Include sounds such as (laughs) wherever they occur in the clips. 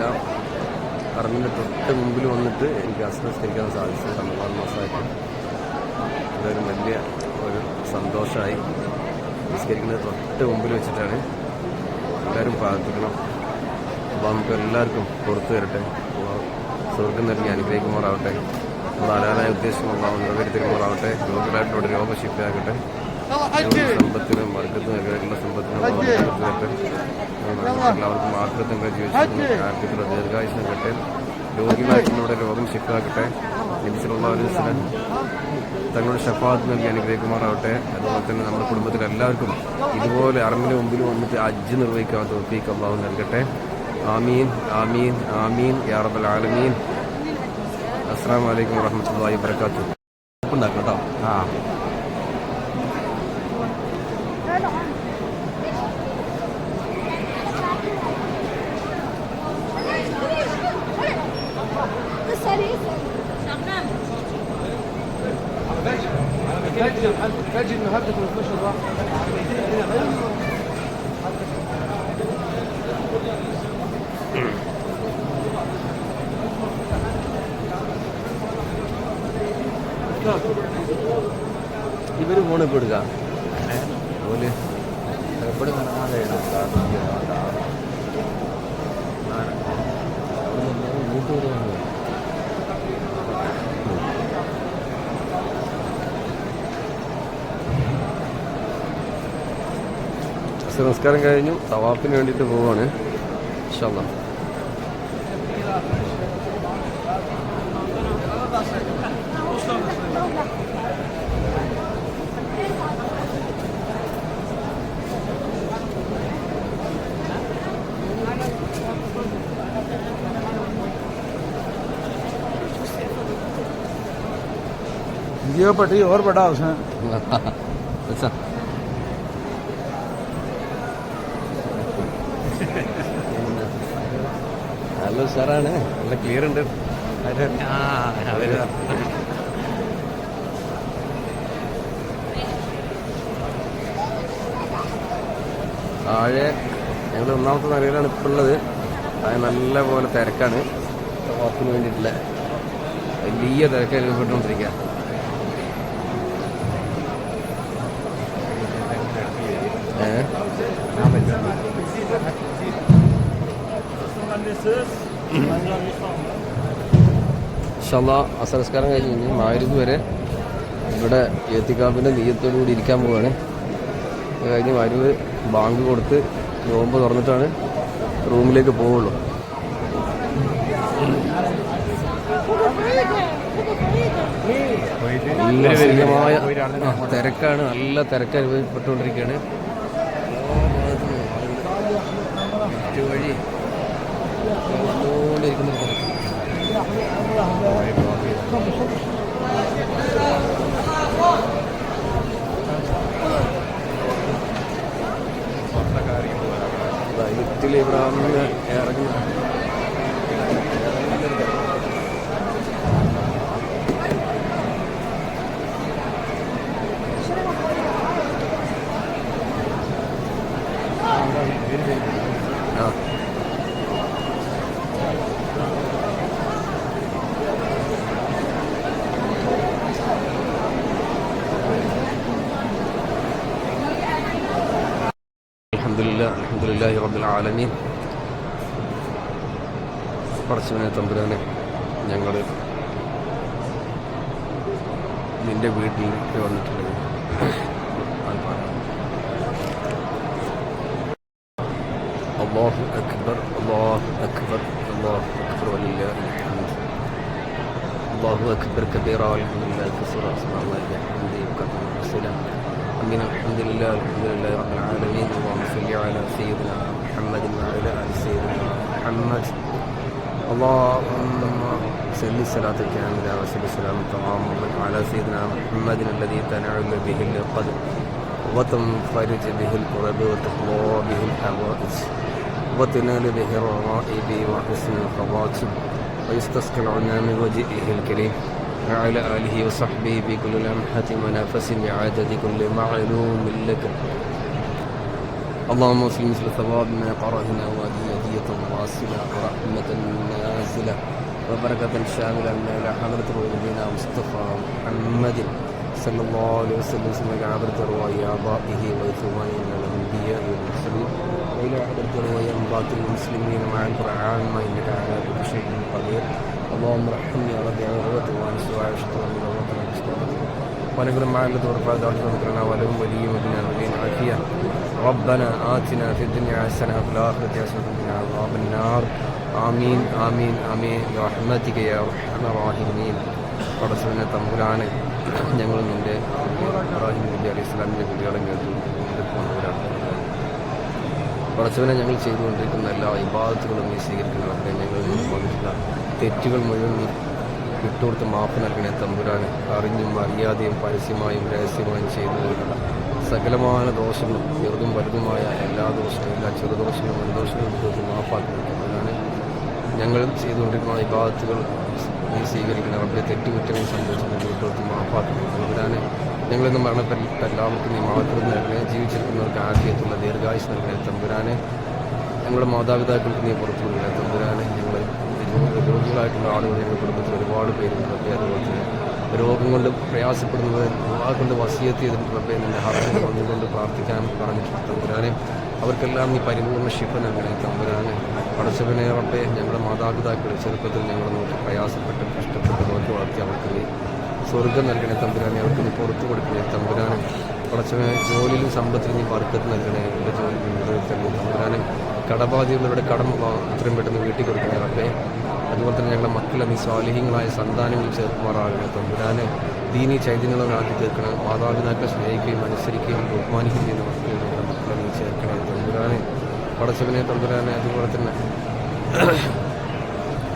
എല്ലാം അറിഞ്ഞിട്ട് തൊട്ട് മുമ്പിൽ വന്നിട്ട് എനിക്ക് അസ്വസ്ഥിക്കാൻ സാധിച്ചു. റമദാൻ മാസമായിട്ട്. അതൊരു വലിയ ഒരു സന്തോഷമായി. നിസ്കരിക്കുന്നത് തൊട്ട് മുമ്പിൽ വെച്ചിട്ടാണ്. എല്ലാവരും പ്രാർത്ഥിക്കണം. അപ്പോൾ നമുക്ക് എല്ലാവർക്കും പുറത്തു വരട്ടെ. സ്വർഗം നൽകി അനുഗ്രഹിക്കുമാറാവട്ടെ. നമ്മൾ അനാനായ ഉദ്ദേശമുള്ള നിറവേറ്റി തരുമാറാവട്ടെ രോഗികളായിട്ടുള്ള രോഗശിപ്പയാകട്ടെ സമ്പത്തിനും വർഗത്തിനും എല്ലാ സമ്പത്തിനും എല്ലാവർക്കും ആഗ്രഹത്തിന്റെ ജീവിതത്തിൽ ആർക്കത്തിലുള്ള ദീർഘായുസം കിട്ടെ രോഗികളായിട്ടുള്ളവരുടെ രോഗം ശിക്കാക്കട്ടെ നബിസിലുള്ള തങ്ങളുടെ ഷഫാത്ത് നൽകി അനുഗ്രഹിക്കുമാറാവട്ടെ. അതുപോലെ തന്നെ നമ്മുടെ കുടുംബത്തിൽ എല്ലാവർക്കും ഇതുപോലെ അറിവിന് മുമ്പിൽ വന്നിട്ട് അജ്ജ് നിർവഹിക്കാൻ തോഫീക്ക് അള്ളാഹു നൽകട്ടെ. ആമീൻ ആമീൻ ആമീൻ. യാറബൽ റബ്ബൽ ആലമീൻ. അസ്സാം വലൈക്കും വറഹമത്തല്ലാഹി വബർക്കാത്തു ഉണ്ടാക്കാം കേട്ടോ. ആ. باجي النهارده 15 واحد ഇവര് ഫോൺ ഇപ്പോൾ എടുക്കാം ഓല് എപ്പോഴും കാണാതെ നമസ്കാരം കഴിഞ്ഞു തവാപ്പിന് വേണ്ടിയിട്ട് പോവാണ് ഇൻഷാല്ലാ जियो पट्टी और बड़ा उसमें ഉഷാറാണ് നല്ല ക്ലിയർ ഉണ്ട് താഴെ ഞങ്ങൾ ഒന്നാമത്തെ നിലയിലാണ് ഇപ്പോൾ ഉള്ളത് അത് നല്ല പോലെ തിരക്കാണ് വാക്കിന് വേണ്ടിയിട്ടുള്ള വലിയ തിരക്ക് അനുഭവപ്പെട്ടുകൊണ്ടിരിക്കുക ഏഹ് ഷല്ല അസംസ്കാരം കഴിഞ്ഞ് കഴിഞ്ഞ് മാരുത് വരെ ഇവിടെ ഏത്തിക്കാപ്പിന്റെ നെയ്യത്തോടു കൂടി ഇരിക്കാൻ പോവാണ്. അത് കഴിഞ്ഞ് മരുവ് ബാങ്ക് കൊടുത്ത് നോമ്പ് തുറന്നിട്ടാണ് റൂമിലേക്ക് പോവുള്ളൂ. ആ, തിരക്കാണ് നല്ല തിരക്ക് അനുഭവപ്പെട്ടുകൊണ്ടിരിക്കുകയാണ്. വഴി വന്നുകൊണ്ടിരിക്കുന്ന തിരക്ക് ലിഫ്റ്റിൽ ഇവിടെ വന്ന് ഇറങ്ങി അലഹമുല്ലാഹി റബുൽ ആലമീൻ പടച്ചവനെ തമ്പുരാനെ ഞങ്ങൾ നിന്റെ വീട്ടിലേക്ക് വന്നിട്ടുണ്ട്. അള്ളാഹു അക്ബർ അള്ളാഹു അക്ബർ അള്ളാഹു അക്ബർ വലിയ അള്ളാഹു അക്ബർ കബീറ അലഹമുല്ലാ കസൂർ അസ്മാൻ വലിയ ഹംദി കത്തം أمين الحمد لله الحمد لله رب العالمين. اللهم صل على سيدنا محمد وعلى آل سيدنا محمد. اللهم صل صلاة كاملة وسل سلام تمام على سيدنا محمد الذي تنعم به القدر وتنفرج به الكرب وتقضى به الحوائج وتنال به الرغائب وحسن الخواتم ويستسقي العنا من وجهه الكريم. وعلى آله وصحبه بكل لمحة ونفس بعدد كل معلوم لك. اللهم وصل مثل ثواب ما قرأنا وهدي هدية واصلة ورحمة نازلة وبركة شاملة إلى حضرة نبينا مصطفى محمد صلى الله عليه وسلم سمع عبرة رواي آبائه وإخوانه من الأنبياء والمرسلين وإلى حضرة رواي أنباط المسلمين مع القرآن ما إنك على كل شيء قدير. اللهم ارحمني يا رب عروة وأنس وعائشة ومن وطن ونقول مع الذي ورفع ذلك ذكرنا ولهم ولي وبنا ولين عافية ربنا آتنا في الدنيا حسنة وفي الآخرة حسنة وقنا عذاب النار آمين آمين آمين برحمتك يا أرحم الراحمين പടസുവിനെ തമ്പുരാനെ ഞങ്ങൾ നിൻ്റെ ഇബ്രാഹിം നബി അലി ഇസ്ലാമിൻ്റെ കുട്ടികളെ കേട്ടു കൊണ്ടുവരാണ് പടച്ചവനെ ഞങ്ങൾ ചെയ്തുകൊണ്ടിരിക്കുന്ന എല്ലാ ഇബാദത്തുകളും നീ സ്വീകരിക്കുന്നവർക്ക് ഞങ്ങൾ വന്നിട്ടുള്ള തെറ്റുകൾ മുഴുവൻ വിട്ടുകൊടുത്ത് മാപ്പ് നൽകണേ തമ്പുരാൻ അറിഞ്ഞും അറിയാതെയും പരസ്യമായും രഹസ്യമായും ചെയ്തു പോയിട്ടുള്ള സകലമായ ദോഷങ്ങളും ചെറുതും വലുതുമായ എല്ലാ ദോഷങ്ങളും എല്ലാ ചെറുദോഷങ്ങളും വലുദോഷങ്ങളും വിട്ടുകൊടുത്ത് മാപ്പാക്കണം തമ്പുരാനെ ഞങ്ങൾ ചെയ്തുകൊണ്ടിരിക്കുന്ന ഇബാദത്തുകൾ നീ സ്വീകരിക്കണം. അവരുടെ തെറ്റുകുറ്റങ്ങൾ സംഭവിച്ചത് വിട്ടുകൊടുത്ത് മാപ്പാക്കണം തമ്പുരാന് ഞങ്ങളിന്ന് മരണപ്പെട്ട എല്ലാവർക്കും നീ മാത്രം നൽകണേ. ജീവിച്ചിരിക്കുന്നവർക്ക് ആദ്യത്തുള്ള ദീർഘായുസ് നൽകണേ തമ്പുരാനെ. ഞങ്ങളുടെ മാതാപിതാക്കൾക്ക് നീ പുറത്തു തമ്പുരാനെ. ഞങ്ങൾ രോഗികളായിട്ടുള്ള ആളുകൾ ഞങ്ങളുടെ കുടുംബത്തിൽ ഒരുപാട് പേരുണ്ട്. അതുപോലെ തന്നെ രോഗം കൊണ്ട് പ്രയാസപ്പെടുന്നത് ആ കൊണ്ട് വസിയത്ത് ചെയ്തിട്ട് റബ്ബെ നിന്റെ ഹർജന വന്നുകൊണ്ട് പ്രാർത്ഥിക്കാൻ പറഞ്ഞിട്ടുണ്ട് തമ്പുരാനെ അവർക്കെല്ലാം നീ പരിപൂർണ ശിഫ നൽകണേ തമ്പുരാനെ. പടച്ചവനെ റബ്ബെ ഞങ്ങളുടെ മാതാപിതാക്കൾ ചെറുപ്പത്തിൽ ഞങ്ങൾ നോക്കി പ്രയാസപ്പെട്ട് കഷ്ടപ്പെട്ട് നോക്കി വളർത്തി അവർക്ക് സ്വർഗം നൽകണേ തമ്പുരാനെ. അവർക്ക് നീ പുറത്തു കൊടുക്കണേ തമ്പുരാനെ. പടച്ചവനെ ജോലിയിലും സമ്പത്തിലും നീ വർക്കത്ത് നൽകണേ. എന്റെ ജോലി തമ്പുരാനെ. കടബാധികളുടെ കടം എത്രയും പെട്ടെന്ന് വീട്ടിൽ റബ്ബേ അതുപോലെ തന്നെ ഞങ്ങളുടെ മക്കളെ നീ സ്വാലിഹ്യങ്ങളായ സന്താനങ്ങൾ ചേർക്കുമാറാകണേ തമ്പുരാന് ദീനി ചൈതന്യങ്ങളാക്കി തീർക്കണം മാതാപിതാക്കളെ സ്നേഹിക്കുകയും അനുസരിക്കുകയും ബഹുമാനിക്കുകയും ചെയ്യുന്ന മക്കളെ ഞങ്ങളുടെ മക്കളെ നീ ചേർക്കണേ തമ്പുരാനെ പടച്ചവനെ തമ്പുരാനെ അതുപോലെ തന്നെ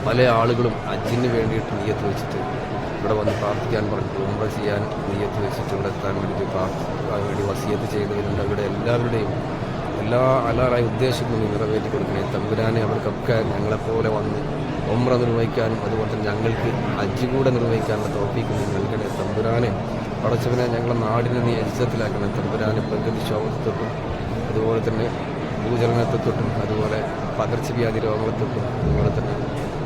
പല ആളുകളും അജിന് വേണ്ടിയിട്ട് നീയത്ത് വെച്ചിട്ട് ഇവിടെ വന്ന് പ്രാർത്ഥിക്കാൻ പറഞ്ഞു. ഉമ്ര ചെയ്യാൻ നീയത്ത് വെച്ചിട്ട് ഇവിടെ എത്താൻ വേണ്ടി പ്രാർത്ഥിക്കാൻ വേണ്ടി വസിയത്ത് ചെയ്തവരുണ്ട്. അവിടെ എല്ലാവരുടെയും എല്ലാ അലാറായി ഉദ്ദേശിക്കുന്നു നീ നിറവേറ്റി കൊടുക്കണേ. തമ്പുരാനെ അവർക്കൊക്കെ ഞങ്ങളെപ്പോലെ വന്ന് ഒമ്ര നിർവഹിക്കാനും അതുപോലെ തന്നെ ഞങ്ങൾക്ക് അജ്ജ് കൂടെ നിർവഹിക്കാനുള്ള തോപ്പിക്ക് നീ നൽകണേ. തമ്പുരാനെ പടച്ചവനെ ഞങ്ങളെ നാടിനെ നീ എജ്ജത്തിലാക്കണേ തമ്പുരാനെ പ്രകൃതി ശോഭത്തൊട്ടും അതുപോലെ തന്നെ ഭൂചലനത്തെ തൊട്ടും അതുപോലെ പകർച്ചവ്യാധി രോഗങ്ങളെ തൊട്ടും അതുപോലെ തന്നെ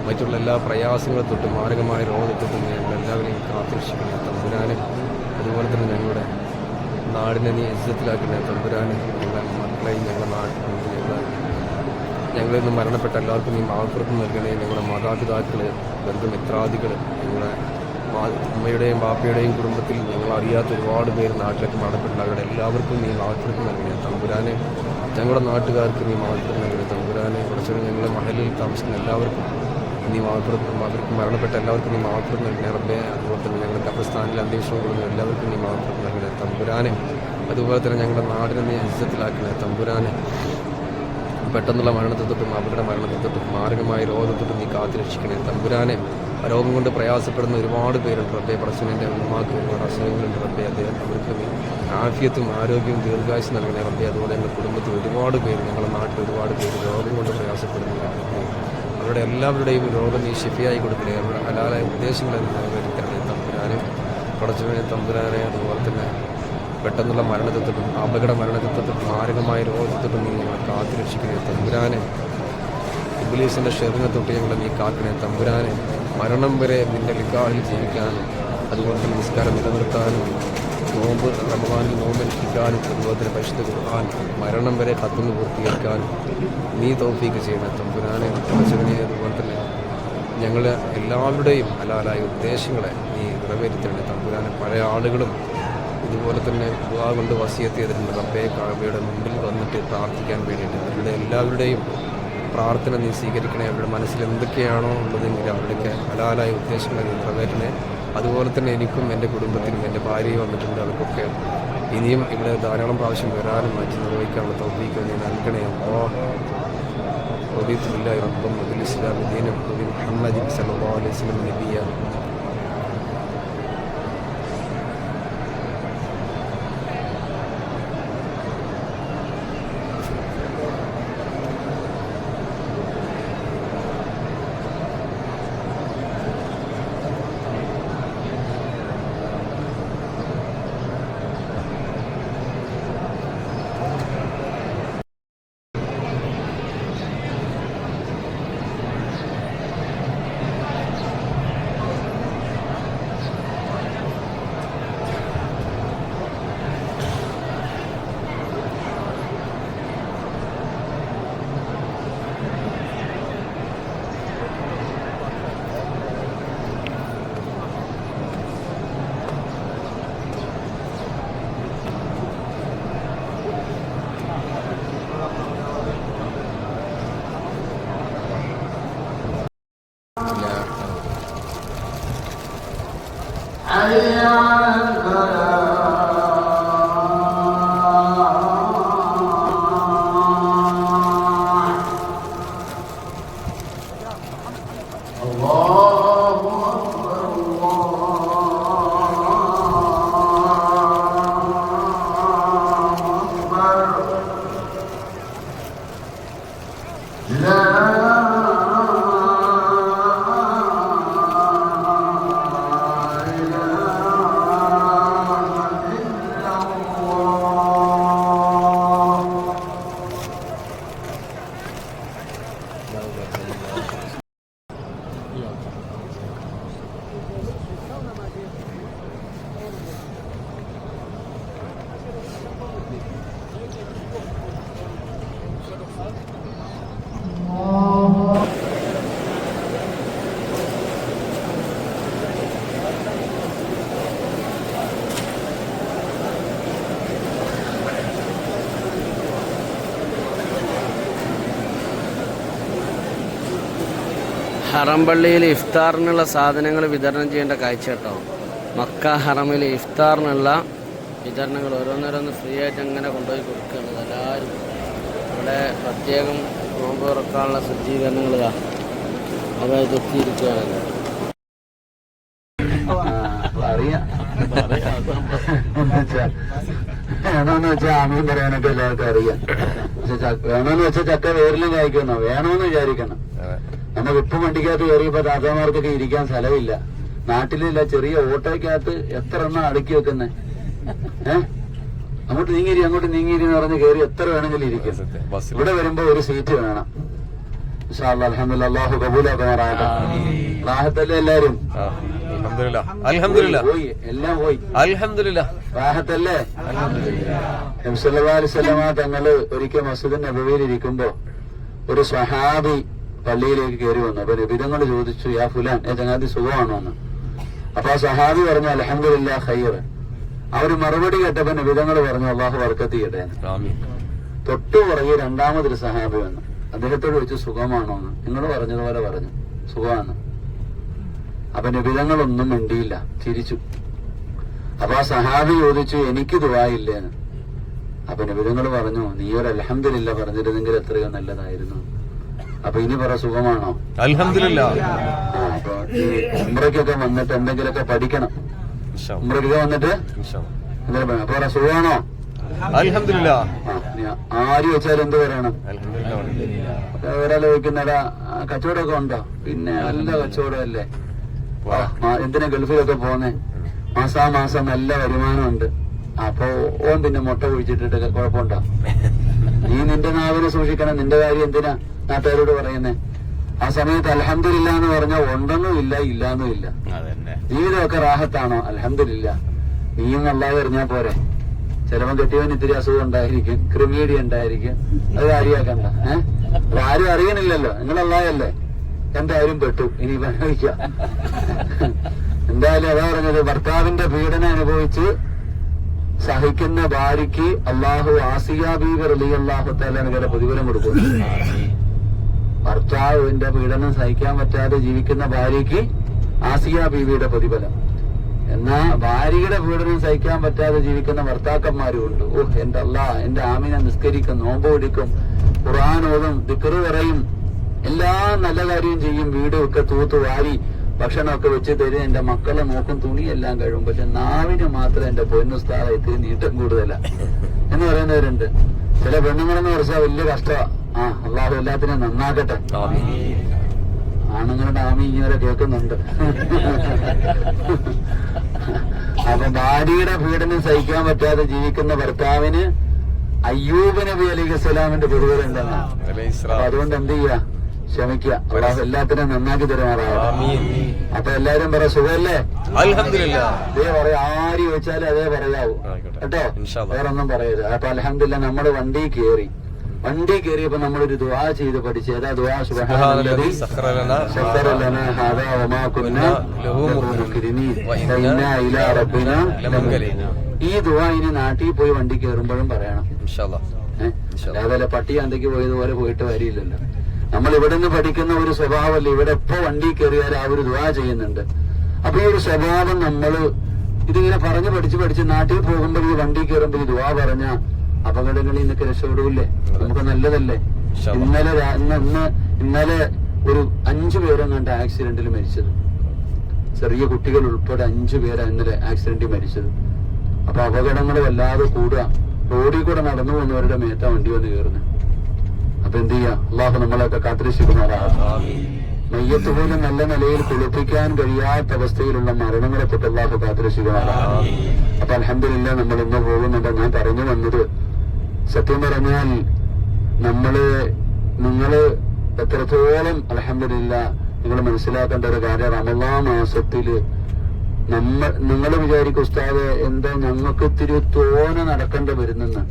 മറ്റുള്ള എല്ലാ പ്രയാസങ്ങളെ തൊട്ടും മാരകമായ രോഗത്തെ തൊട്ടും ഞങ്ങൾ എല്ലാവരെയും കാത്തുരക്ഷിക്കണം. തമ്പുരാനെ അതുപോലെ തന്നെ ഞങ്ങളുടെ നാടിനെ നീ ഇജ്ജത്തിലാക്കണേ. തമ്പുരാനെ ഞങ്ങളുടെ മക്കളെയും ഞങ്ങളുടെ നാട്ടിൽ ഞങ്ങൾ ഞങ്ങളിൽ നിന്ന് മരണപ്പെട്ട എല്ലാവർക്കും നീ മാതൃത്വം നൽകണേ ഞങ്ങളുടെ മാതാപിതാക്കൾ ബന്ധുമിത്രാദികൾ ഞങ്ങളുടെ അമ്മയുടെയും ബാപ്പയുടെയും കുടുംബത്തിൽ ഞങ്ങൾ അറിയാത്ത ഒരുപാട് പേര് നാട്ടിലേക്ക് മരണപ്പെട്ടിട്ടുണ്ട്. അവരുടെ എല്ലാവർക്കും നീ മാതൃത്വം നൽകണേ. തമ്പുരാനെ ഞങ്ങളുടെ നാട്ടുകാർക്ക് ഈ മാതൃത്വം നൽകണേ. തമ്പുരാനെ കുറച്ചുകൂടി ഞങ്ങളുടെ മഹലിൽ താമസിക്കുന്ന എല്ലാവർക്കും നീ മാതൃത്വം അവർക്ക് മരണപ്പെട്ട എല്ലാവർക്കും നീ മാതൃത്വം നൽകണേ. റബ്ബെ അതുപോലെ തന്നെ ഞങ്ങളുടെ കബ്രസ്ഥാനിൽ അന്വേഷണം കൊടുക്കുന്ന എല്ലാവർക്കും നീ മാതൃത്വം നൽകണേ. തമ്പുരാനെ അതുപോലെ തന്നെ ഞങ്ങളുടെ നാടിനെ നീ ഇജ്ജത്തിലാക്കണേ തമ്പുരാനെ പെട്ടെന്നുള്ള മരണത്തെ തൊട്ടും അവരുടെ മരണത്തെ തൊട്ടും മാരകമായ രോഗത്തെ തൊട്ടും നീ കാത്തുരക്ഷിക്കണേ. തമ്പുരാനെ രോഗം കൊണ്ട് പ്രയാസപ്പെടുന്ന ഒരുപാട് പേരുണ്ട് റബ്ബെ. പ്രശ്നന്റെ ഉമ്മാക്ക് ഒരുപാട് അസുഖങ്ങളുണ്ട് റബ്ബെ. അദ്ദേഹം അവർക്ക് ആഫ്യത്തും ആരോഗ്യവും ദീർഘായുസ് നൽകണേ റബ്ബെ. അതുപോലെ ഞങ്ങളുടെ കുടുംബത്തിൽ ഒരുപാട് പേര് ഞങ്ങളുടെ നാട്ടിൽ ഒരുപാട് പേര് രോഗം കൊണ്ട് പ്രയാസപ്പെടുന്നുണ്ട് അവരുടെ എല്ലാവരുടെയും രോഗം നീ ഷിഫിയായി കൊടുക്കണേ. അവരുടെ ഹലാലായ ഉദ്ദേശങ്ങളെ നീ നിറവേറ്റിത്തരണേ തമ്പുരാനെ. പടച്ചവനെ തമ്പുരാനെ അതുപോലെ തന്നെ പെട്ടെന്നുള്ള മരണത്തെ തൊട്ടും അപകട മരണത്തെ തൊട്ടും മാരകമായ രോഗത്തെ തൊട്ടും നീ ഞങ്ങളെ കാത്തുരക്ഷിക്കണേ തമ്പുരാനെ. ഇബിലീസിന്റെ ഷെറിനെ തൊട്ട് ഞങ്ങളെ നീ കാക്കണേ തമ്പുരാനെ. മരണം വരെ നിന്റെ ലിക്കാഹിൽ ജീവിക്കാനും അതുകൊണ്ട് നിസ്കാരം നിലനിർത്താനും നോമ്പ് റമദാനിൽ നോമ്പനുഷ്ഠിക്കാനും അതുപോലെ പരിശുദ്ധ കുർബാൻ മരണം വരെ കത്തുന്നു പൂർത്തീകരിക്കാനും നീ തോഫീക്ക് ചെയ്യണം തമ്പുരാനെ. അച്ഛനെ അതുപോലെ തന്നെ ഞങ്ങൾ എല്ലാവരുടെയും ഹലാലായ ഉദ്ദേശങ്ങളെ നീ നിറവേറ്റിത്തരണേ തമ്പുരാനെ. പഴയ ആളുകളും ഇതുപോലെ തന്നെ ദുവാ കൊണ്ട് വസിയത്ത് ചെയ്തിട്ടുണ്ട്. റബ്ബെ കാവയുടെ മുമ്പിൽ വന്നിട്ട് പ്രാർത്ഥിക്കാൻ വേണ്ടിയിട്ട്. അവരുടെ എല്ലാവരുടെയും പ്രാർത്ഥന നീ സ്വീകരിക്കണേ. അവരുടെ മനസ്സിൽ എന്തൊക്കെയാണോ ഉള്ളതെങ്കിൽ അവരുടെയൊക്കെ ഹലാലായ ഉദ്ദേശങ്ങൾ നീ നിറവേറ്റണേ. അതുപോലെ തന്നെ എനിക്കും എന്റെ കുടുംബത്തിനും എന്റെ ഭാര്യയും വന്നിട്ടുണ്ട്. അവർക്കൊക്കെ ഇനിയും ഇവിടെ ധാരാളം പ്രാവശ്യം വരാനും മറ്റ് നിർവഹിക്കാനുള്ള തൗഫീക്ക് നീ നൽകണേ. അപ്പോൾ റബീത്തുല്ലായി റബ്ബും അബുൽ ഇസ്ലാം ദീനം മുഹമ്മദ് സല്ലാ അലൈഹി സ്വലം ഹറം പള്ളിയിൽ ഇഫ്താറിനുള്ള സാധനങ്ങൾ വിതരണം ചെയ്യേണ്ട കാഴ്ച കേട്ടോ. മക്ക ഹറമിൽ ഇഫ്താറിനുള്ള വിതരണങ്ങൾ ഓരോന്നോരോന്ന് ഫ്രീ ആയിട്ട് അങ്ങനെ കൊണ്ടുപോയി കൊടുക്കുന്നത് എല്ലാവരും. ഇവിടെ പ്രത്യേകം നോമ്പ് തുറക്കാനുള്ള സജ്ജീകരണങ്ങൾ അതായത് എത്തിയിരിക്കുകയാണ് വേണമെന്ന് വെച്ചാൽ ആമീൻ പറയാനൊക്കെ എല്ലാവർക്കും അറിയാം. വേണമെന്ന് വെച്ചാൽ ചക്ക വേരിലും കായ്ക്കണം വേണമെന്ന് വിചാരിക്കണം. നമ്മൾ ഉപ്പ് വണ്ടിക്കകത്ത് കയറിയപ്പോ താത്താമാർക്കൊക്കെ ഇരിക്കാൻ സ്ഥലമില്ല. നാട്ടിലില്ല ചെറിയ ഓട്ടോയ്ക്കകത്ത് എത്ര എണ്ണം അടുക്കി വെക്കുന്നത് ഏഹ് അങ്ങോട്ട് നീങ്ങിരി അങ്ങോട്ട് നീങ്ങിരി എന്ന് പറഞ്ഞ് കയറി എത്ര വേണമെങ്കിലും ഇരിക്കും. ഇവിടെ വരുമ്പോ ഒരു സീറ്റ് വേണം. അല്ലാഹു കബൂലാക്കുമാറാകട്ടെ റാഹത്തല്ലേ എല്ലാരും? തങ്ങൾ ഒരിക്കൽ മസ്ജിദ് നബവിയിൽ ഇരിക്കുമ്പോ ഒരു സഹാബി പള്ളിയിലേക്ക് കയറി വന്നു. അപ്പൊ രബിതങ്ങൾ ചോദിച്ചു യാ ഫുലാൻ ഏ ചങ്ങാതി സുഖമാണോ എന്ന്? അപ്പൊ ആ സഹാബി പറഞ്ഞു അലഹമില്ല ഹയ്യർ അവർ മറുപടി കേട്ടപ്പോ നബിതങ്ങൾ പറഞ്ഞു അള്ളാഹു വർക്കത്തിയിട്ടെ തൊട്ടു പുറകെ രണ്ടാമതൊരു സഹാബി വന്നു. അദ്ദേഹത്തോട് വെച്ച് സുഖമാണോ എന്ന്? നിങ്ങൾ പറഞ്ഞതുപോലെ പറഞ്ഞു സുഖമാണ്. അപ്പൊ നിബിധങ്ങളൊന്നും മിണ്ടിയില്ല ചിരിച്ചു. അപ്പൊ ആ സഹാബി ചോദിച്ചു എനിക്ക് ദുവായില്ലേന്ന് അപ്പൊ നിബിതങ്ങൾ പറഞ്ഞു നീ ഒരു അലഹമില്ല പറഞ്ഞിരുന്നെങ്കിൽ എത്രയോ നല്ലതായിരുന്നു. അപ്പൊ ഇനി പറ സുഖമാണോ? അൽഹംദുലില്ലാ. ആ, അപ്പൊ ഈ ഉമ്രയ്ക്കൊക്കെ വന്നിട്ട് എന്തെങ്കിലുമൊക്കെ പഠിക്കണം. ഉമ്രയ്ക്കൊക്കെ വന്നിട്ട്? അപ്പൊ പറ സുഖമാണോ? ഇനി ആര് വെച്ചാലും എന്ത് പറയണം? ഒരാൾ ചോദിക്കുന്നടാ കച്ചവടമൊക്കെ ഉണ്ടോ? പിന്നെ നല്ല കച്ചവടമല്ലേ? എന്തിനാ ഗൾഫിലൊക്കെ പോന്നെ മാസാ മാസം നല്ല വരുമാനമുണ്ട്. അപ്പൊ ഓൻ പിന്നെ മുട്ട കുഴിച്ചിട്ടിട്ടൊക്കെ കുഴപ്പമുണ്ടോ? (laughs) നീ നിന്റെ നാവിനെ സൂക്ഷിക്കണം. നിന്റെ കാര്യം എന്തിനാ? നാട്ടുകാരോട് പറയുന്നേ ആ സമയത്ത് അലഹമില്ല എന്ന് പറഞ്ഞാൽ ഉണ്ടെന്നും ഇല്ല ഇല്ലാന്നും ഇല്ല. ജീവിതമൊക്കെ റാഹത്താണോ? അലഹമില്ല നീയും നല്ലാതെ എറിഞ്ഞാ പോരെ. ചിലവൻ കെട്ടിയവൻ ഇത്തിരി അസുഖം ഉണ്ടായിരിക്കും ക്രിമീഡി ഉണ്ടായിരിക്കും. അത് കാര്യമാക്കണ്ട ഏഹ് അത് ആരും അറിയണില്ലല്ലോ. നിങ്ങളല്ലായല്ലേ എന്തായാലും പെട്ടു. ഇനി അനുഭവിക്കാം എന്തായാലും അതാ പറഞ്ഞത് ഭർത്താവിന്റെ പീഡനം അനുഭവിച്ച് സഹിക്കുന്ന ഭാര്യയ്ക്ക് അള്ളാഹു ആസിയ ബീബർ അലി അള്ളാഹു തലാനുകളുടെ പ്രതിഫലം കൊടുക്കും. ഭർത്താവിന്റെ പീഡനം സഹിക്കാൻ പറ്റാതെ ജീവിക്കുന്ന ഭാര്യയ്ക്ക് ആസിയ ബീവിയുടെ പ്രതിഫലം. എന്നാ ഭാര്യയുടെ പീഡനം സഹിക്കാൻ പറ്റാതെ ജീവിക്കുന്ന ഭർത്താക്കന്മാരും ഉണ്ട് ഓ എന്റെ അല്ലാ എന്റെ ആമിനെ നിസ്കരിക്കും നോമ്പ് പിടിക്കും ഖുറാനോതും ദിക്കറ് പറയും. എല്ലാ നല്ല കാര്യവും ചെയ്യും. വീടും ഒക്കെ തൂത്ത് വാരി ഭക്ഷണമൊക്കെ വെച്ച് തരും. എന്റെ മക്കളെ നോക്കും തുണിയെല്ലാം കഴിവും പക്ഷെ നാവിന് മാത്രം എന്റെ പൊന്നുസ്ഥാന ഇത്തിരി നീട്ടം കൂടുതലാ. എന്ന് പറയുന്നവരുണ്ട്. ചില പെണ്ണുങ്ങളെന്ന് പറഞ്ഞാൽ വലിയ കഷ്ടമാണ് ആ അള്ളാഹു എല്ലാത്തിനും നന്നാക്കട്ടെ. ആണുങ്ങളുടെ ആമി ഇങ്ങനെ കേൾക്കുന്നുണ്ട്. അപ്പൊ ഭാര്യയുടെ പീഡനം സഹിക്കാൻ പറ്റാതെ ജീവിക്കുന്ന ഭർത്താവിന് അയ്യൂബ് നബി അലൈഹി സ്വലാമിന്റെ എന്താണ് അപ്പൊ അതുകൊണ്ട് എന്ത് ചെയ്യാ? ക്ഷമിക്കുക. എല്ലാത്തിനും നന്നാക്കി തരുമാറാവണം അപ്പൊ എല്ലാരും പറ സുഖല്ലേ അതേ പറയാ ആര് ചോദിച്ചാലും അതേ പറയാവൂ. കേട്ടോ? വേറൊന്നും പറയരുത്. അപ്പൊ അലഹമില്ല നമ്മൾ വണ്ടി കയറി വണ്ടി കയറിയപ്പോ നമ്മളൊരു ദുവാ ചെയ്ത് പഠിച്ചു. ഏതാ ദുവാ ഈ ദുവാ ഇനി നാട്ടിൽ പോയി വണ്ടി കയറുമ്പോഴും പറയണം. അതല്ല പട്ടി അന്തയ്ക്ക് പോയതുപോലെ പോയിട്ട് വരിയില്ലല്ലോ നമ്മൾ ഇവിടെ നിന്ന് പഠിക്കുന്ന ഒരു സ്വഭാവമല്ല. ഇവിടെ എപ്പോ വണ്ടി കയറിയാൽ ആ ഒരു ദുവാ ചെയ്യുന്നുണ്ട്. അപ്പൊ ഈ ഒരു സ്വഭാവം നമ്മൾ ഇതിങ്ങനെ പറഞ്ഞു പഠിച്ച് പഠിച്ച് നാട്ടിൽ പോകുമ്പോൾ ഈ വണ്ടി കയറുമ്പോൾ ഈ ദുവാ പറഞ്ഞ അപകടങ്ങളിൽ നിന്നൊക്കെ രക്ഷപ്പെടൂല്ലേ നമുക്ക് നല്ലതല്ലേ? ഇന്നലെ ഇന്ന് ഇന്ന് ഇന്നലെ ഒരു അഞ്ചു പേരെങ്ങാണ്ട് ആക്സിഡന്റിൽ മരിച്ചത്. ചെറിയ കുട്ടികൾ ഉൾപ്പെടെ അഞ്ചു പേരാ ഇന്നലെ ആക്സിഡന്റിൽ മരിച്ചത്. അപ്പൊ അപകടങ്ങൾ വല്ലാതെ കൂടുക. റോഡിൽ കൂടെ നടന്നു പോകുന്നവരുടെ മേത്ത വണ്ടി വന്ന് കയറുന്നത്. അപ്പൊ എന്ത് ചെയ്യാ? അള്ളാഹു നമ്മളെയൊക്കെ കാത്തിരക്ഷിക്കുമാറാകട്ടെ ആമീൻ. മയ്യത്ത് പോലും നല്ല നിലയിൽ കുളിപ്പിക്കാൻ കഴിയാത്ത അവസ്ഥയിലുള്ള മരണങ്ങളെ തൊട്ട് അള്ളാഹു കാത്തിരക്ഷിക്കുമാറാകട്ടെ അപ്പൊ അലഹമില്ല നമ്മൾ ഇന്ന് പോകുന്നുണ്ട്. ഞാൻ പറഞ്ഞു വന്നത് സത്യം പറഞ്ഞാൽ നമ്മൾ നിങ്ങൾ എത്രത്തോളം അലഹമില്ല നിങ്ങൾ മനസ്സിലാക്കേണ്ട ഒരു കാര്യം റമലാ മാസത്തിൽ നമ്മ നിങ്ങൾ വിചാരിക്കും ഉസ്താദ് എന്താ ഞങ്ങൾക്ക് ഇത്തിരി തോന നടക്കേണ്ട വരുന്നെന്ന്.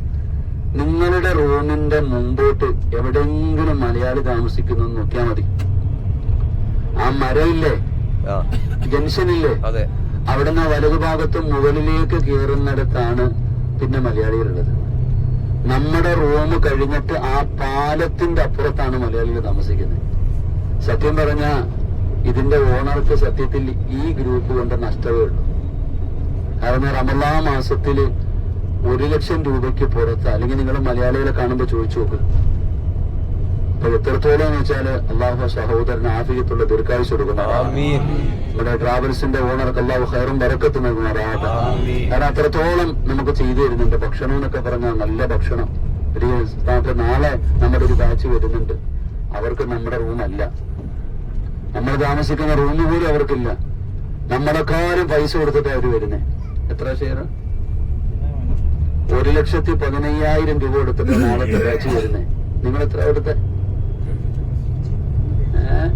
നിങ്ങളുടെ റൂമിന്റെ മുമ്പോട്ട് എവിടെയെങ്കിലും മലയാളി താമസിക്കുന്നു നോക്കിയാൽ മതി. ആ മരമില്ലേ? ആ. ജംഗ്ഷനില്ലേ? അവിടുന്ന് വലതുഭാഗത്തും മുകളിലേക്ക് കയറുന്നിടത്താണ് പിന്നെ മലയാളികളുള്ളത്. നമ്മുടെ റൂം കഴിഞ്ഞിട്ട് ആ പാലത്തിന്റെ അപ്പുറത്താണ് മലയാളികൾ താമസിക്കുന്നത്. സത്യം പറഞ്ഞ ഇതിന്റെ ഓണർക്ക് സത്യത്തിൽ ഈ ഗ്രൂപ്പ് കൊണ്ട് നഷ്ടമേ ഉള്ളൂ. കാരണം റമലാ മാസത്തിൽ ഒരു ലക്ഷം രൂപയ്ക്ക് പുറത്ത് അല്ലെങ്കിൽ നിങ്ങൾ മലയാളികളെ കാണുമ്പോൾ ചോദിച്ചു നോക്ക്. അപ്പൊ എത്രത്തോളം എന്ന് വെച്ചാൽ അള്ളാഹു സഹോദരന് ആഫിയത്തുള്ള ദീർഘായുസ് കൊടുക്കണം നമ്മുടെ ട്രാവൽസിന്റെ ഓണർക്ക് അള്ളാഹു ഹയറും വരക്കത്ത് നൽകുന്നതാകട്ടെ. കാരണം അത്രത്തോളം നമുക്ക് ചെയ്തു തരുന്നുണ്ട്. ഭക്ഷണം എന്നൊക്കെ പറഞ്ഞാൽ നല്ല ഭക്ഷണം. ഒരു സ്ഥാനത്ത് നാളെ നമ്മുടെ ഒരു ബാച്ച് വരുന്നുണ്ട്. അവർക്ക് നമ്മുടെ റൂമല്ല നമ്മൾ താമസിക്കുന്ന റൂം പോലും അവർക്കില്ല. നമ്മളെക്കാരും പൈസ കൊടുത്തിട്ട് അവർ വരുന്നത് എത്ര ഷെയർ ഒരു ലക്ഷത്തി പതിനയ്യായിരം രൂപ കൊടുത്തിട്ട് നാളത്തെ ബാച്ച് വരുന്നേ. നിങ്ങൾ എത്ര കൊടുത്തെ? ഏഹ്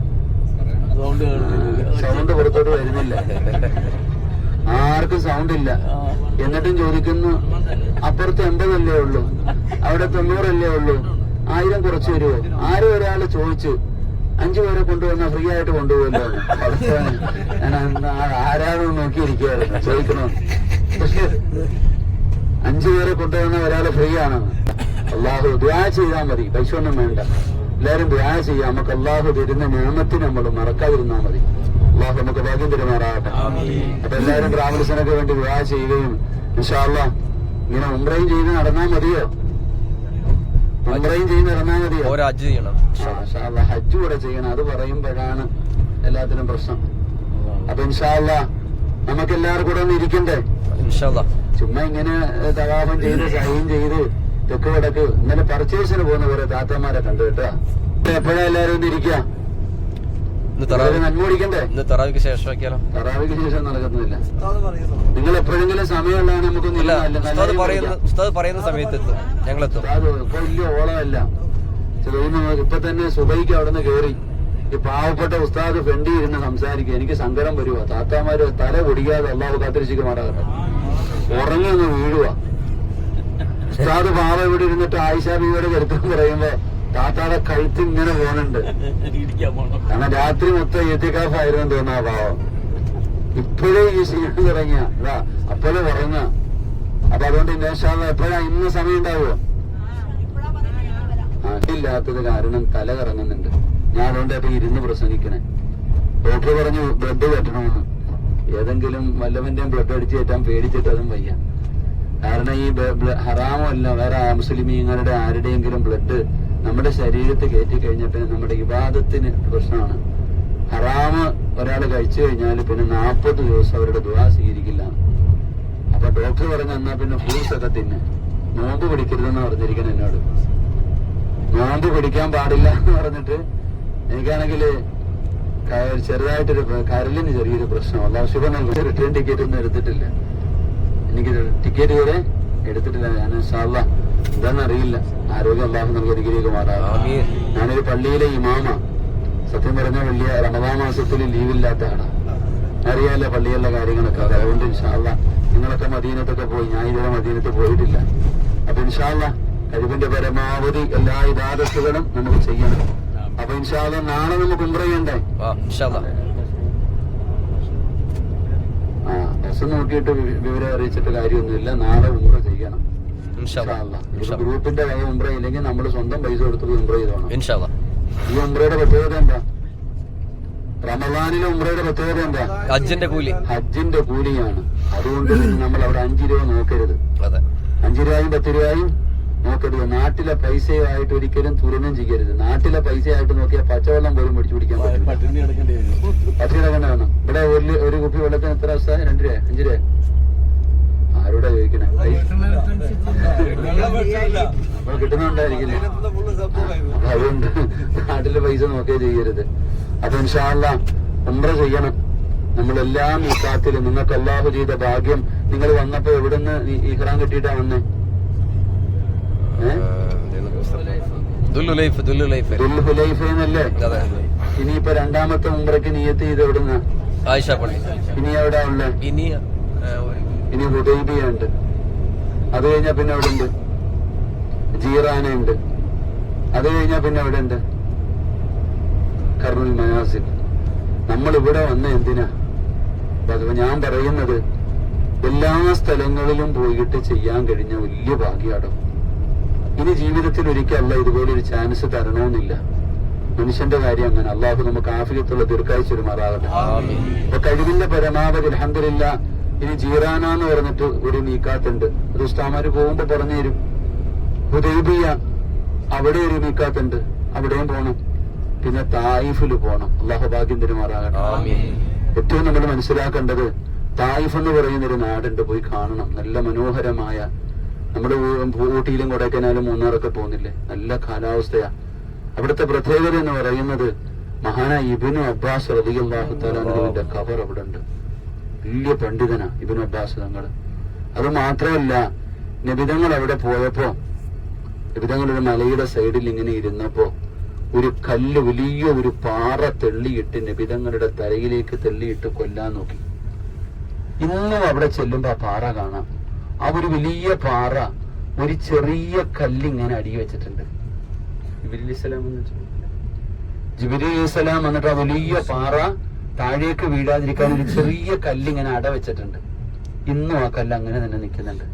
സൗണ്ട് പുറത്തോട്ട് വരുന്നില്ല. ആർക്കും സൗണ്ട് ഇല്ല എന്നിട്ടും ചോദിക്കുന്നു അപ്പുറത്ത് എൺപതല്ലേ ഉള്ളൂ? അവിടെ തൊണ്ണൂറല്ലേ ഉള്ളൂ? ആയിരം കുറച്ച് വരുമോ ആരും ഒരാൾ ചോദിച്ചു അഞ്ചു പേരെ കൊണ്ടുവന്ന ഫ്രീ ആയിട്ട് കൊണ്ടുപോകല്ലോ. ഞാൻ ആരാണെന്ന് നോക്കിയിരിക്കുകയായിരുന്നു ചോദിക്കണോ? പക്ഷേ അഞ്ചു പേരെ കൊണ്ടുവന്ന ഒരാൾ ഫ്രീ ആണെന്ന് അള്ളാഹു ദ്വാ ചെയ്താൽ മതി. പൈസ ഒന്നും വേണ്ട. എല്ലാരും ദ്വാ ചെയ്യാം. നമുക്ക് അള്ളാഹു തരുന്ന നിയമത്തിന് നമ്മൾ മറക്കാതിരുന്നാൽ മതി. അള്ളാഹു നമുക്ക് ഭാഗ്യം തരുമാറാകട്ടെ. അപ്പൊ എല്ലാവരും ബ്രാഹ്മണസിനൊക്കെ വേണ്ടി ദ്വാ ചെയ്യുകയും വിശാല ഇങ്ങനെ ഉംറയും ചെയ്ത് നടന്നാൽ മതിയോ? ഉംറയും ചെയ്ത് നടന്നാൽ മതിയോ? അജ് ചെയ്യണം. ഹജ്ജ് കൂടെ ചെയ്യണം. അത് പറയുമ്പോഴാണ് എല്ലാത്തിനും പ്രശ്നം. അപ്പൊ ഇൻഷാല്ല നമുക്ക് എല്ലാവർക്കും കൂടെ ഒന്ന് ഇരിക്കണ്ടേ? ഇൻഷാല്ലാ ചുമ്മാ ഇങ്ങനെ തകാപം ചെയ്ത് സഹയും ചെയ്ത് തെക്ക് വടക്ക് ഇന്നലെ പർച്ചേസിന് പോകുന്ന കുറെ താത്തമാരെ കണ്ടു കേട്ടോ. എപ്പോഴാ എല്ലാരും ഒന്ന് ഇരിക്കുക തറാവിക്ക് ശേഷം തറാവിക്ക് ശേഷം നടക്കുന്നില്ല നിങ്ങൾ എപ്പോഴെങ്കിലും സമയമുള്ളതാണ് നമുക്കൊന്ന് ഇല്ല ഇരുന്ന് നല്ല- ഉസ്താദ് പറയുന്ന സമയത്ത് എത്തും ഞങ്ങളെത്തും. വലിയ ഓളമല്ല. ഇപ്പൊ തന്നെ സുബൈക്ക് അവിടെ നിന്ന് കയറി ഈ പാവപ്പെട്ട ഉസ്താദ് ഫ്രണ്ടി ഇരുന്ന് സംസാരിക്കുക. എനിക്ക് സങ്കടം വരുവാ. താത്താമാര് തല പൊടിക്കാതെ അള്ളാഹു കാത്തിരിച്ചിക്കുമാറാകട്ടെ ഉറങ്ങി വീഴുക ഉസ്താദ് പാവ ഇവിടെ ഇരുന്നിട്ട് ആയിഷ ബീവിയുടെ ചരിത്രം പറയുമ്പോ താത്താടെ കഴുത്ത് ഇങ്ങനെ പോകുന്നുണ്ട് കാരണം രാത്രി മൊത്തം എത്തിക്കാഫായിരുന്നു തോന്നാ പാവം. ഇപ്പോഴേ ഈ ക്ഷീണം തുടങ്ങിയ. അതാ അപ്പോഴേ ഉറങ്ങ അപ്പൊ അതുകൊണ്ട് ഇന്നേഷാള്ള എപ്പോഴാ ഇന്ന് സമയം ഉണ്ടാവുമോ ഇല്ലാത്തത് കാരണം തല കറങ്ങുന്നുണ്ട്. ഞാൻ അതുകൊണ്ട് അപ്പൊ ഇരുന്ന് പ്രസംഗിക്കണേ. ഡോക്ടർ പറഞ്ഞു ബ്ലഡ് കെട്ടണമെന്ന്. ഏതെങ്കിലും വല്ലവന്റെയും ബ്ലഡ് അടിച്ചു കയറ്റാൻ പേടിച്ചിട്ട് അതും വയ്യ. കാരണം ഈ ഹറാമല്ല വേറെ മുസ്ലിമീങ്ങളുടെ ആരുടെയെങ്കിലും ബ്ലഡ് നമ്മുടെ ശരീരത്തിൽ കയറ്റി കഴിഞ്ഞിട്ട് നമ്മുടെ വിവാദത്തിന് പ്രശ്നമാണ്. ഹറാമ് ഒരാൾ കഴിച്ചു കഴിഞ്ഞാൽ പിന്നെ നാൽപ്പത് ദിവസം അവരുടെ ദുവാ സ്വീകരിക്കില്ല. അപ്പൊ ഡോക്ടർ പറഞ്ഞു എന്നാ പിന്നെ ഫ്രൂട്ട്സ് ഒക്കെ തിന്നെ. നോമ്പ് പിടിക്കരുതെന്ന് പറഞ്ഞിരിക്കണം എന്നോട്. നോമ്പ് പിടിക്കാൻ പാടില്ല എന്ന് പറഞ്ഞിട്ട് എനിക്കാണെങ്കിൽ ചെറുതായിട്ടൊരു കരലിന് ചെറിയൊരു പ്രശ്നം അല്ല ശുഭ നൽകും. റിട്ടേൺ ടിക്കറ്റ് ഒന്നും എടുത്തിട്ടില്ല. എനിക്ക് ടിക്കറ്റ് വരെ എടുത്തിട്ടില്ല. ഞാൻ സാള്ള എന്താണെന്നറിയില്ല. ആരോഗ്യം അള്ളാഹു നമുക്ക് ഒരിക്കലേക്ക് മാറാം. ഞാനൊരു പള്ളിയിലെ ഇമാമ. സത്യം പറഞ്ഞ വലിയ റമദാ മാസത്തിൽ ലീവില്ലാത്ത ആളാണ് അറിയാലോ പള്ളിയിലെ കാര്യങ്ങളൊക്കെ. അത് അതുകൊണ്ട് ഇൻഷാല്ല നിങ്ങളൊക്കെ മദീനത്തൊക്കെ പോയി. ഞാൻ ഇതുവരെ മദീനത്ത് പോയിട്ടില്ല. അപ്പൊ ഇൻഷാല്ല കഴിവിന്റെ പരമാവധി എല്ലാ ഇതാദത്തുകളും നമുക്ക് ചെയ്യണം. അപ്പൊ ഇൻഷാല്ല നാളെ നമുക്ക് ഉംറ ചെയ്യണ്ടേ? ആ ബസ് നോക്കിയിട്ട് വിവരം അറിയിച്ചിട്ട് കാര്യമൊന്നുമില്ല. നാളെ ഉംറ ചെയ്യണം. ഗ്രൂപ്പിന്റെ കൈ ഉംറ ഇല്ലെങ്കിൽ നമ്മൾ സ്വന്തം പൈസ കൊടുത്തിട്ട് ഉംറ ചെയ്തോണം. ഈ ഉംറയുടെ പ്രത്യേകത എന്താ? റമദാനിലെ ഉംറയുടെ പ്രത്യേകത എന്താ? ഹജ്ജിന്റെ കൂലി. ഹജ്ജിന്റെ കൂലിയാണ്. അതുകൊണ്ട് നമ്മൾ അവിടെ അഞ്ചു രൂപ നോക്കരുത്. അഞ്ചു രൂപയും പത്ത് രൂപയും നോക്കരുത്. നാട്ടിലെ പൈസയായിട്ട് ഒരിക്കലും തുലനം ചെയ്യരുത്. നാട്ടിലെ പൈസയായിട്ട് നോക്കിയാൽ പച്ചവെള്ളം പോലും പിടിച്ചു പിടിക്കാൻ പറ്റും പട്ടിണി കിടക്കേണ്ടി കിടക്കണ്ടാണ് ഇവിടെ ഒരു ഒരു കുപ്പി വെള്ളത്തിന് എത്ര അവസ്ഥ രണ്ട് രൂപ. അഞ്ചു രൂപ. ആരോടാ ചോദിക്കണേ? നമ്മൾ കിട്ടുന്നുണ്ടായിരിക്കില്ലേ അതുകൊണ്ട് നാട്ടിലെ പൈസ നോക്കേ ചെയ്യരുത്. അപ്പൊ ഇൻഷാല്ല ഉംറ ചെയ്യണം. നമ്മളെല്ലാം ഈ കാത്തിലും നിങ്ങൾക്ക് അല്ലാഹു ചെയ്ത ഭാഗ്യം. നിങ്ങൾ വന്നപ്പോ എവിടുന്ന് ഈ- ഈ ഖുറാൻ കിട്ടിയിട്ടാ വന്നേ ഏഹ് ദുല്ലുലൈഫ് ദുല്ലുലൈഫ് ദുൽഹുലൈഫെന്നല്ലേ അതെ ഇനിയിപ്പോ രണ്ടാമത്തെ ഉംറക്ക് നിയത്ത് ചെയ്ത് എവിടുന്ന? ആയിഷ പള്ളി. ഇനി എവിടാ ഉള്ളേ? ഇനി ഇനി ഹുദൈബിയ ഉണ്ട് അത് കഴിഞ്ഞാ പിന്നെ അവിടെ ഉണ്ട് ജീറാന ഉണ്ട് അത് കഴിഞ്ഞാ പിന്നെ അവിടെ ഉണ്ട് കർണുൽ മനാസിൽ നമ്മൾ ഇവിടെ വന്ന എന്തിനാ? അപ്പൊ ഞാൻ പറയുന്നത് എല്ലാ സ്ഥലങ്ങളിലും പോയിട്ട് ചെയ്യാൻ കഴിഞ്ഞ വലിയ ഭാഗ്യാടോ. ഇനി ജീവിതത്തിൽ ഒരിക്കലല്ല ഇതുപോലെ ഒരു ചാൻസ് തരണമെന്നില്ല. മനുഷ്യന്റെ കാര്യം അങ്ങനെ. അള്ളാഹു നമുക്ക് ആഫിയത്തുള്ള ദീർഘാഴ്ച ഒരു മാറാകട്ടെ. അപ്പൊ കഴിവിന്റെ പരമാവധി അലഹമില്ല ഇനി ജീറാന എന്ന് പറഞ്ഞിട്ട് ഒരു നീക്കാത്തുണ്ട് അത് ഉസ്താമാര് പോകുമ്പോ പറഞ്ഞു തരും. ഹുദൈബിയ അവിടെ ഒരു നീക്കാത്തുണ്ട് അവിടെയും പോണം. പിന്നെ തായിഫിൽ പോണം. അള്ളാഹു ഭാഗ്യം തരുമാറാകട്ടെ. ഏറ്റവും നമ്മൾ മനസ്സിലാക്കേണ്ടത് തായിഫ് എന്ന് പറയുന്ന ഒരു നാടുണ്ട്. പോയി കാണണം. നല്ല മനോഹരമായ നമ്മുടെ ഊട്ടിയിലും കൊടൈക്കനാലും മൂന്നാറൊക്കെ പോകുന്നില്ലേ? നല്ല കാലാവസ്ഥയാ. അവിടുത്തെ പ്രത്യേകത എന്ന് പറയുന്നത് മഹാന ഇബിനു അബ്ബാസ് തആലാന്റെ കവർ അവിടെ ഉണ്ട് വലിയ പണ്ഡിതനാ ഇബിനു അബ്ബാസ് തങ്ങൾ അത് മാത്രമല്ല നിബിതങ്ങൾ അവിടെ പോയപ്പോ നിബിതങ്ങൾ ഒരു മലയുടെ സൈഡിൽ ഇങ്ങനെ ഇരുന്നപ്പോ ഒരു കല്ല് വലിയ ഒരു പാറ തെള്ളിയിട്ട് നിബിതങ്ങളുടെ തലയിലേക്ക് തെള്ളിയിട്ട് കൊല്ലാൻ നോക്കി. ഇന്നും അവിടെ ചെല്ലുമ്പോ ആ പാറ കാണാം. ആ ഒരു വലിയ പാറ ഒരു ചെറിയ കല്ലിങ്ങനെ അടി വെച്ചിട്ടുണ്ട്. ജിബിലി ഇസ്ലാം എന്ന് വെച്ചിട്ടില്ല. ജിബിലി ഇസ്ലാം വന്നിട്ട് ആ വലിയ പാറ താഴേക്ക് വീഴാതിരിക്കാൻ ഒരു ചെറിയ കല്ലിങ്ങനെ അട വെച്ചിട്ടുണ്ട്. ഇന്നും ആ കല്ല് അങ്ങനെ തന്നെ നിൽക്കുന്നുണ്ട്.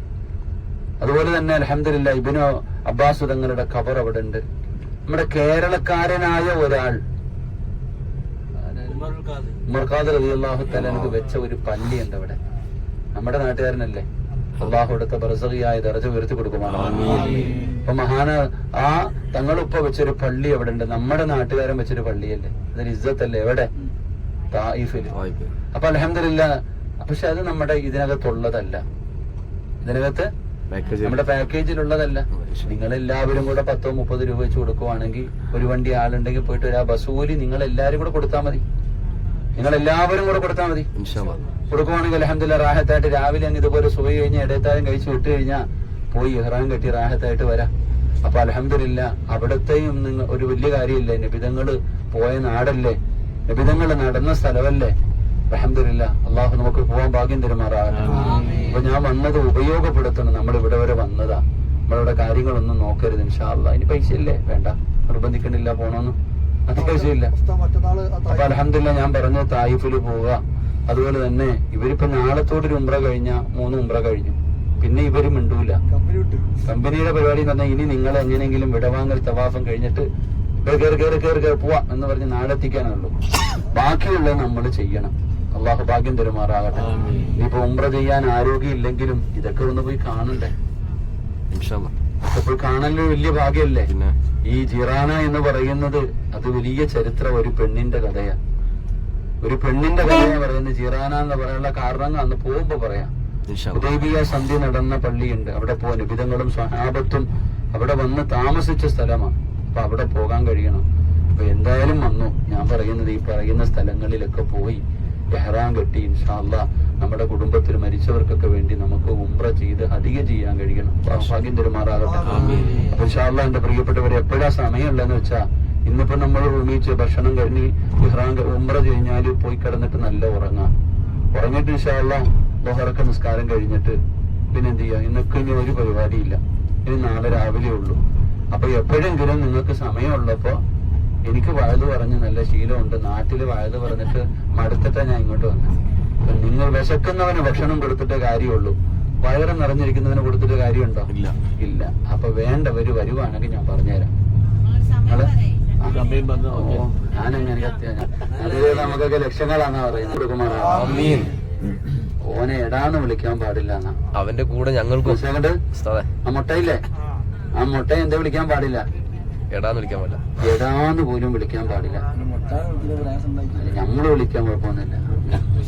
അതുപോലെ തന്നെ അലഹമില്ല ഇബിനോ അബ്ബാസ് തങ്ങളുടെ ഖബർ അവിടെ ഉണ്ട്. നമ്മുടെ കേരളക്കാരനായ ഒരാൾ ഉമർഖാദ് തആലക്ക് വെച്ച ഒരു പള്ളിയുണ്ട് അവിടെ. നമ്മുടെ നാട്ടുകാരനല്ലേ? അള്ളാഹു എടുത്ത ബർസഖിയായ ദർജ ഉയർത്തി കൊടുക്കുമാണ് അപ്പൊ മഹാന ആ തങ്ങളുപ്പ വെച്ചൊരു പള്ളി എവിടെ ഉണ്ട് നമ്മുടെ നാട്ടുകാരൻ വെച്ചൊരു പള്ളിയല്ലേ? അതൊരു ഇസ്സത്തല്ലേ? എവിടെ? തായിഫിൽ. അപ്പൊ അലഹമില്ല പക്ഷെ അത് നമ്മുടെ ഇതിനകത്തുള്ളതല്ല. ഇതിനകത്ത് നമ്മുടെ പാക്കേജിലുള്ളതല്ല. നിങ്ങൾ എല്ലാവരും കൂടെ പത്തോ മുപ്പത് രൂപ വെച്ച് കൊടുക്കുവാണെങ്കിൽ ഒരു വണ്ടി ആളുണ്ടെങ്കിൽ പോയിട്ട് ഒരു ആ ബസ് കൂലി നിങ്ങൾ എല്ലാവരും കൂടെ കൊടുത്താൽ മതി. നിങ്ങൾ എല്ലാവരും കൂടെ കൊടുത്താൽ മതി. കൊടുക്കുവാണെങ്കിൽ അലഹമില്ല റാഹത്തായിട്ട് രാവിലെ അങ്ങ് ഇതുപോലെ സുഖ കഴിഞ്ഞാൽ ഇടയത്തായും കഴിച്ച് വിട്ട് കഴിഞ്ഞാൽ പോയി ഇഹ്റാൻ കെട്ടി റാഹത്തായിട്ട് വരാം. അപ്പൊ അലഹമില്ല അവിടത്തെയും നിങ്ങൾ ഒരു വലിയ കാര്യമില്ലേ? നിബിതങ്ങൾ പോയ നാടല്ലേ? നിബിതങ്ങൾ നടന്ന സ്ഥലമല്ലേ? അലഹമില്ല അള്ളാഹു നമുക്ക് പോവാൻ ഭാഗ്യം തരുമാറാകട്ടെ. അപ്പൊ ഞാൻ വന്നത് ഉപയോഗപ്പെടുത്തണം. നമ്മൾ ഇവിടെ വരെ വന്നതാ. നമ്മളിവിടെ കാര്യങ്ങളൊന്നും നോക്കരുത് ഇൻഷാ അള്ളാഹ്. ഇനി പൈസ ഇല്ലേ വേണ്ട. നിർബന്ധിക്കണില്ല പോണോന്ന്. അത് പൈസ ഇല്ല. അപ്പൊ അലഹമില്ല ഞാൻ പറഞ്ഞ തായിഫിൽ പോവുക. അതുപോലെ തന്നെ ഇവരിപ്പോ നാളത്തോടൊരു ഉംറ കഴിഞ്ഞ മൂന്ന് ഉംറ കഴിഞ്ഞു. പിന്നെ ഇവർ മിണ്ടൂല. കമ്പനിയുടെ പരിപാടി എന്ന് പറഞ്ഞാൽ ഇനി നിങ്ങൾ എങ്ങനെയെങ്കിലും വിടവാങ്ങൽ തവാഫം കഴിഞ്ഞിട്ട് കയറി കയറി കയറി കയറി പോവാം എന്ന് പറഞ്ഞ് നാളെത്തിക്കാനുള്ളൂ ബാക്കിയുള്ളത് നമ്മൾ ചെയ്യണം. അള്ളാഹു ഭാഗ്യം തരുമാറാകട്ടെ. ഇനിയിപ്പോ ഉംറ ചെയ്യാൻ ആരോഗ്യം ഇല്ലെങ്കിലും ഇതൊക്കെ ഒന്ന് പോയി കാണണ്ടേ? ഇൻഷാ അല്ലാ. ഇതൊക്കെ വലിയ ഭാഗ്യല്ലേ പിന്നെ? ഈ ജിറാന എന്ന് പറയുന്നത് അത് വലിയ ചരിത്രം ഒരു പെണ്ണിന്റെ കഥയാ. ഒരു പെണ്ണിന്റെ കഥയാ പറയുന്നത്. ജിറാന എന്ന് പറയാനുള്ള കാരണങ്ങൾ അന്ന് പോകുമ്പോ പറയാം. ഉദൈബിയ സന്ധി നടന്ന പള്ളിയുണ്ട്. അവിടെ പോകാൻ നിബിതങ്ങളും സ്വഹാബത്തും അവിടെ വന്ന് താമസിച്ച സ്ഥലമാണ്. അപ്പൊ അവിടെ പോകാൻ കഴിയണം. അപ്പൊ എന്തായാലും വന്നു. ഞാൻ പറയുന്നത് ഈ പറയുന്ന സ്ഥലങ്ങളിലൊക്കെ പോയി എഹ്റാൻ കെട്ടി ഇൻഷാല്ല നമ്മുടെ കുടുംബത്തിൽ മരിച്ചവർക്കൊക്കെ വേണ്ടി നമുക്ക് ഉംറ ചെയ്ത് അധികം ചെയ്യാൻ കഴിയണം. ഭാഗ്യം തെരുമാറാകട്ടെ. അപ്പൊ ഇൻഷാല്ല എന്റെ പ്രിയപ്പെട്ടവരെ എപ്പോഴാ സമയമുള്ളതെന്ന് വെച്ചാ ഇന്നിപ്പോ നമ്മൾ റൂമിച്ച് ഭക്ഷണം കഴിഞ്ഞ് ഇഹ്റാൻ ക- ഉംറ കഴിഞ്ഞാൽ പോയി കിടന്നിട്ട് നല്ല ഉറങ്ങാം. ഉറങ്ങിട്ട് ഇൻഷാല്ല ബഹറൊക്കെ നിസ്കാരം കഴിഞ്ഞിട്ട് പിന്നെ എന്ത് ചെയ്യാം? ഇന്നൊക്കെ ഇനി ഒരു പരിപാടിയില്ല. ഇനി നാളെ രാവിലെ ഉള്ളൂ. അപ്പൊ എപ്പോഴെങ്കിലും നിങ്ങൾക്ക് സമയമുള്ളപ്പോ എനിക്ക് വയത് പറഞ്ഞ് നല്ല ശീലമുണ്ട്. നാട്ടിൽ വയത് പറഞ്ഞിട്ട് മടുത്തിട്ടാ ഞാൻ ഇങ്ങോട്ട് വന്നത്. അപ്പൊ നിങ്ങൾ വിശക്കുന്നവന് ഭക്ഷണം കൊടുത്തിട്ടേ കാര്യമുള്ളൂ. വയറ് നിറഞ്ഞിരിക്കുന്നതിന് കൊടുത്തിട്ട് കാര്യമുണ്ടോ? ഇല്ല. ഇല്ല. അപ്പൊ വേണ്ടവര് വരുവാണെങ്കിൽ ഞാൻ പറഞ്ഞുതരാം. ഞാനങ്ങനെ നമുക്കൊക്കെ ലക്ഷങ്ങളാന്നാ പറയുന്നത്. ഓനെ എടാന്ന് വിളിക്കാൻ പാടില്ല എന്നാ അവന്റെ കൂടെ ഞങ്ങൾക്ക് ആ മുട്ടയില്ലേ? ആ മുട്ട എന്താ വിളിക്കാൻ പാടില്ല. എടാന്ന് വിളിക്കാൻ പാടില്ല. എടാന്ന് പോലും വിളിക്കാൻ പാടില്ല. നമ്മൾ വിളിക്കാൻ കുഴപ്പമൊന്നുമില്ല.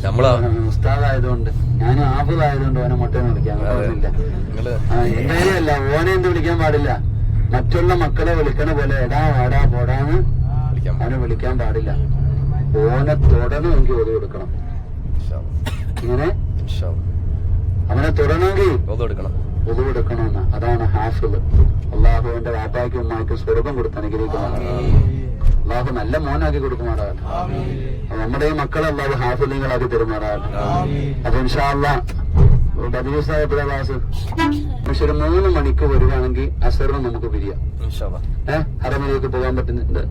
നമ്മളാ ഉസ്താദായതുകൊണ്ട് ഞാൻ ആഫിദായതുകൊണ്ട് ഓനെ മുട്ടയെന്ന് വിളിക്കാൻ പാടില്ല എന്തായാലും അല്ല ഓനെ എന്ത് വിളിക്കാൻ പാടില്ല. മറ്റുള്ള മക്കളെ വിളിക്കണ പോലെ എടാ വാടാ പോടാന്ന് ഓനെ അവനെ വിളിക്കാൻ പാടില്ല. ഓനെ തൊടണമെങ്കിൽ ഓതി കൊടുക്കണം. ഇങ്ങനെ? അവനെ തൊടണമെങ്കിൽ ഓതോ കൊടുക്കണം. ഒതു കൊടുക്കണമെന്ന്. അതാണ് ഹാഫിൾ. അള്ളാഹുവിന്റെ വാപ്പായ്ക്കും ഉമ്മായ്ക്കും സ്വർഗം കൊടുത്ത് അനുഗ്രഹിക്കണം അള്ളാഹു നല്ല മോനാക്കി കൊടുക്കുമാറാണ്. നമ്മുടെ ഈ മക്കളെ അള്ളാഹു ഹാഫിലിങ്ങളാക്കി തരുമാറാണ്. അപ്പൊ ഇൻഷാല്ല ബദിനീസായപ്പോഴെ ക്ലാസ്? പക്ഷെ ഒരു മൂന്ന് മണിക്ക് വരുവാണെങ്കിൽ അസറിന് നമുക്ക് പിരിയാം. ഏഹ് അരമണിയൊക്കെ പോകാൻ പറ്റുന്നുണ്ട്.